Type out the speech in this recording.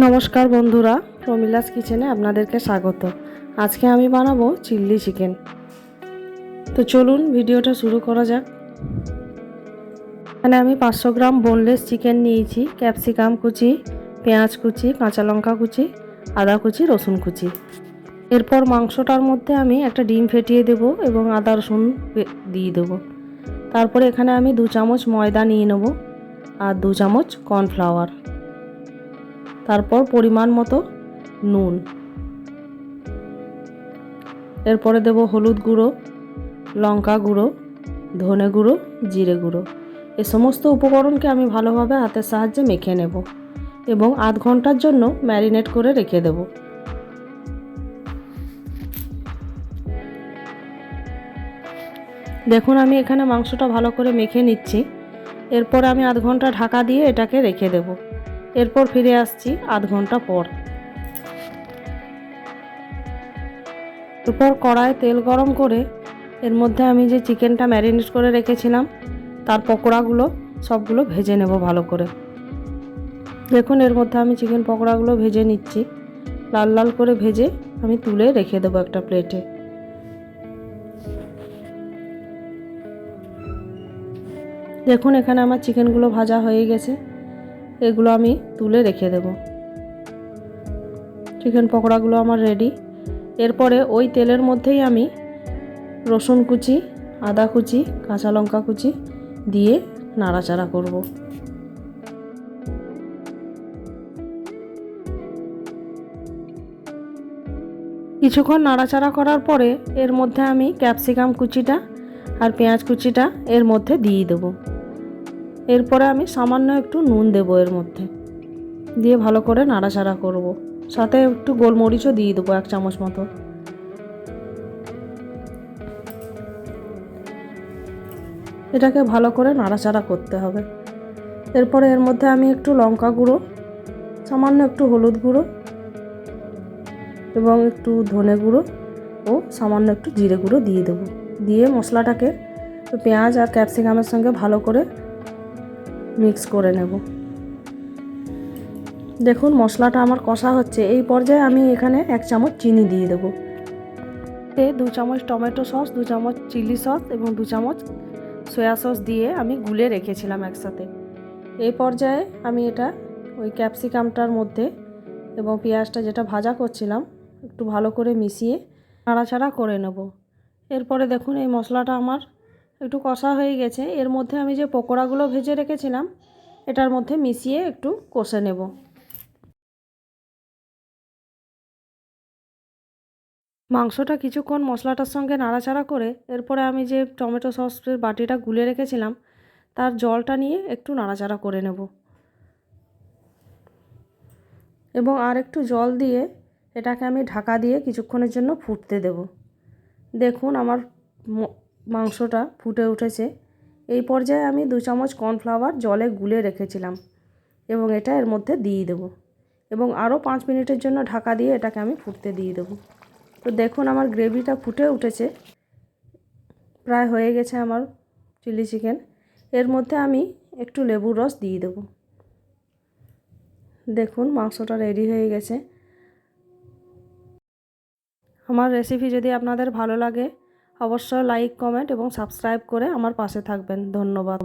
নমস্কার বন্ধুরা, প্রমিলাস কিচেনে আপনাদেরকে স্বাগত। আজকে আমি বানাবো চিল্লি চিকেন। তো চলুন ভিডিওটা শুরু করা যাক। এখানে আমি পাঁচশো গ্রাম বোনলেস চিকেন নিয়েছি ক্যাপসিকাম কুচি, পেঁয়াজ কুচি, কাঁচা লঙ্কা কুচি, আদা কুচি, রসুন কুচি। এরপর মাংসটার মধ্যে আমি একটা ডিম ফেটিয়ে দেব এবং আদা রসুন দিয়ে দেবো। তারপরে এখানে আমি দু চামচ ময়দা নিয়ে নেব আর দু চামচ কর্নফ্লাওয়ার তারপর পরিমাণ মতো নুন। এরপরে দেব হলুদ গুঁড়ো, লঙ্কা গুঁড়ো, ধনে গুঁড়ো, জিরে গুঁড়ো। এ সমস্ত উপকরণকে আমি ভালোভাবে হাতের সাহায্যে মেখে নেব এবং আধ ঘণ্টার জন্য ম্যারিনেট করে রেখে দেব। দেখুন, আমি এখানে মাংসটা ভালো করে মেখে নিচ্ছি। এরপর আমি আধ ঘণ্টা ঢাকা দিয়ে এটাকে রেখে দেবো। এরপর ফিরে আসছি আধ ঘণ্টা পর। এরপর কড়ায় তেল গরম করে এর মধ্যে আমি যে চিকেনটা ম্যারিনেট করে রেখেছিলাম, তার পকোড়াগুলো সবগুলো ভেজে নেব ভালো করে। দেখুন, এর মধ্যে আমি চিকেন পকোড়াগুলো ভেজে নিচ্ছি। লাল লাল করে ভেজে আমি তুলে রেখে দেবো একটা প্লেটে। দেখুন, এখানে আমার চিকেনগুলো ভাজা হয়ে গেছে। এগুলো আমি তুলে রেখে দেব। চিকেন পকোড়াগুলো আমার রেডি এরপরে ওই তেলের মধ্যেই আমি রসুন কুচি, আদা কুচি, কাঁচা লঙ্কা কুচি দিয়ে নাড়াচাড়া করব। কিছুক্ষণ নাড়াচাড়া করার পরে এর মধ্যে আমি ক্যাপসিকাম কুচিটা আর পেঁয়াজ কুচিটা এর মধ্যে দিয়ে দেবো। এরপরে আমি সামান্য একটু নুন দেব এর মধ্যে। দিয়ে ভালো করে নাড়াচাড়া করব। সাথে একটু গোলমরিচও দিয়ে দেবো এক চামচ মতো। এটাকে ভালো করে নাড়াচাড়া করতে হবে। এরপরে এর মধ্যে আমি একটু লঙ্কা গুঁড়ো, সামান্য একটু হলুদ গুঁড়ো এবং একটু ধনে গুঁড়ো ও সামান্য একটু জিরে গুঁড়ো দিয়ে দেবো। দিয়ে মশলাটাকে পেঁয়াজ আর ক্যাপসিকামের সঙ্গে ভালো করে মিক্স করে নেব। দেখুন, মশলাটা আমার কষা হচ্ছে। এই পর্যায়ে আমি এখানে এক চামচ চিনি দিয়ে দেবো। এতে দু চামচ টমেটো সস, দু চামচ চিলি সস এবং দু চামচ সয়া সস দিয়ে আমি গুলে রেখেছিলাম একসাথে। এই পর্যায়ে আমি এটা ওই ক্যাপসিকামটার মধ্যে এবং পেঁয়াজটা যেটা ভাজা করছিলাম, একটু ভালো করে মিশিয়ে নাড়াচাড়া করে নেব। এরপরে দেখুন, এই মশলাটা আমার একটু কষা হয়ে গেছে। এর মধ্যে আমি যে পকোড়াগুলো ভেজে রেখেছিলাম, এটার মধ্যে মিশিয়ে একটু কষে নেব। মাংসটা কিছুক্ষণ মশলাটার সঙ্গে নাড়াচাড়া করে, এরপরে আমি যে টমেটো সসের বাটিটা গুলে রেখেছিলাম, তার জলটা নিয়ে একটু নাড়াচাড়া করে নেব। এবং আর একটু জল দিয়ে এটাকে আমি ঢাকা দিয়ে কিছুক্ষণের জন্য ফুটতে দেব। দেখুন আমার মাংসটা ফুটে উঠেছে। এই পর্যায়ে আমি দু চামচ কর্নফ্লাওয়ার জলে গুলে রেখেছিলাম এবং এটা এর মধ্যে দিয়ে দেবো এবং আরও পাঁচ মিনিটের জন্য ঢাকা দিয়ে এটাকে আমি ফুটতে দিয়ে দেবো। তো দেখুন আমার গ্রেভিটা ফুটে উঠেছে। প্রায় হয়ে গেছে আমার চিলি চিকেন। এর মধ্যে আমি একটু লেবুর রস দিয়ে দেবো। দেখুন মাংসটা রেডি হয়ে গেছে। আমার রেসিপি যদি আপনাদের ভালো লাগে অবশ্যই লাইক কমেন্ট এবং সাবস্ক্রাইব করে আমার পাশে থাকবেন। ধন্যবাদ।